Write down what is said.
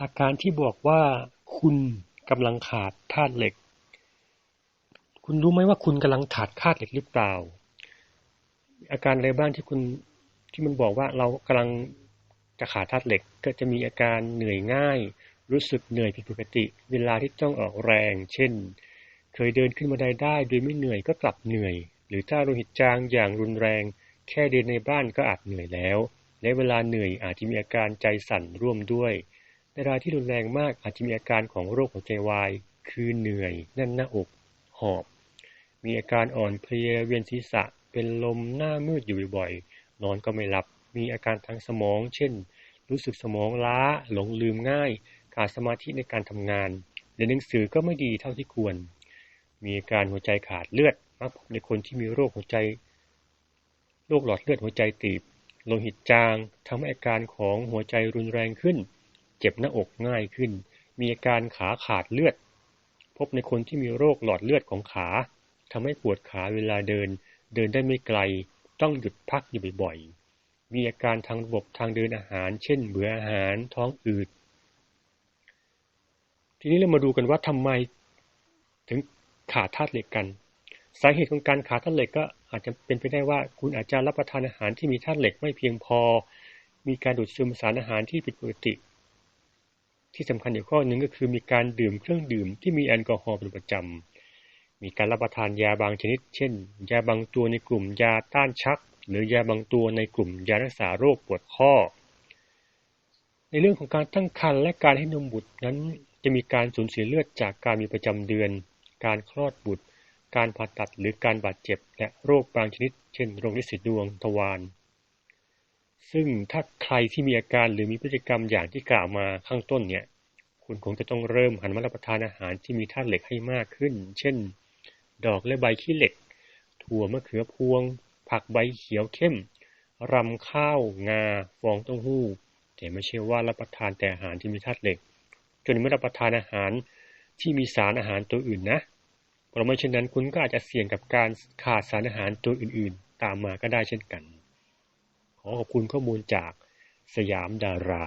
อาการที่บอกว่าคุณกำลังขาดธาตุเหล็ก คุณรู้ไหมว่าคุณกำลังขาดธาตุเหล็กหรือเปล่า อาการอะไรบ้างที่คุณที่มันบอกว่าเรากำลังจะขาดธาตุเหล็ก ก็จะมีอาการเหนื่อยง่าย รู้สึกเหนื่อยผิดปกติ เวลาที่ต้องออกแรง เช่น เคยเดินขึ้นมาได้ได้ โดยไม่เหนื่อยก็กลับเหนื่อย หรือถ้าโลหิตจางอย่างรุนแรง แค่เดินในบ้านก็อาจเหนื่อยแล้ว และเวลาเหนื่อยอาจจะมีอาการใจสั่นร่วมด้วย ในรายที่รุนแรงมากอาจจะมีอาการของโรคหัวใจวาย คือเหนื่อย แน่นหน้าอก หอบ มีอาการอ่อนเพลีย เวียนศีรษะ เป็นลมหน้ามืดอยู่บ่อยๆ นอนก็ไม่หลับ มีอาการทางสมอง เช่น รู้สึกสมองล้า หลงลืมง่าย ขาดสมาธิในการทำงานเรียนหนังสือก็ไม่ดีเท่าที่ควร มีอาการหัวใจขาดเลือด มักพบในคนที่มีโรคหัวใจ โรคหลอดเลือดหัวใจตีบ โลหิตจางทำให้อาการของหัวใจรุนแรงขึ้น เจ็บหน้าอกง่ายขึ้น มีอาการขาขาดเลือด พบในคนที่มีโรคหลอดเลือดของขาทำให้ปวดขาเวลาเดิน เดินได้ไม่ไกล ต้องหยุดพักอยู่บ่อยๆ มีอาการทางระบบทางเดินอาหาร เช่นเบื่ออาหารท้องอืด ทีนี้เรามาดูกันว่าทำไมถึงขาดธาตุเหล็กกัน สาเหตุของการขาดธาตุเหล็กก็อาจจะเป็นไปได้ว่าคุณอาจจะรับประทานอาหารที่มีธาตุเหล็กไม่เพียงพอ มีการดูดซึมสารอาหารที่ผิดปกติ ที่สำคัญอีกข้อหนึ่งก็คือมีการดื่มเครื่องดื่มที่มีแอลกอฮอล์เป็นประจำมีการรับประทานยาบางชนิด เช่น ยาบางตัวในกลุ่มยาต้านชัก หรือยาบางตัวในกลุ่มยารักษาโรคปวดข้อ ในเรื่องของการตั้งครรภ์และการให้นมบุตรนั้น จะมีการสูญเสียเลือดจากการมีประจำเดือน การคลอดบุตร การผ่าตัดหรือการบาดเจ็บ และโรคบางชนิด เช่นโรคลินสีดวงทวาร ซึ่งถ้าใครที่มีอาการหรือมีพฤติกรรมอย่างที่กล่าวมาข้างต้นเนี่ย คุณคงจะต้องเริ่มหันมารับประทานอาหารที่มีธาตุเหล็กให้มากขึ้น เช่น ดอกและใบขี้เหล็ก ถั่วมะเขือพวง ผักใบเขียวเข้ม รำข้าว งา ฟองเต้าหู้ แต่ไม่ใช่ว่ารับประทานแต่อาหารที่มีธาตุเหล็ก จนไม่รับประทานอาหารที่มีสารอาหารตัวอื่นนะเพราะไม่เช่นนั้นคุณก็อาจจะเสี่ยงกับการขาดสารอาหารตัวอื่น ๆ ตามมาก็ได้เช่นกัน ขอขอบคุณข้อมูลจากสยามดารา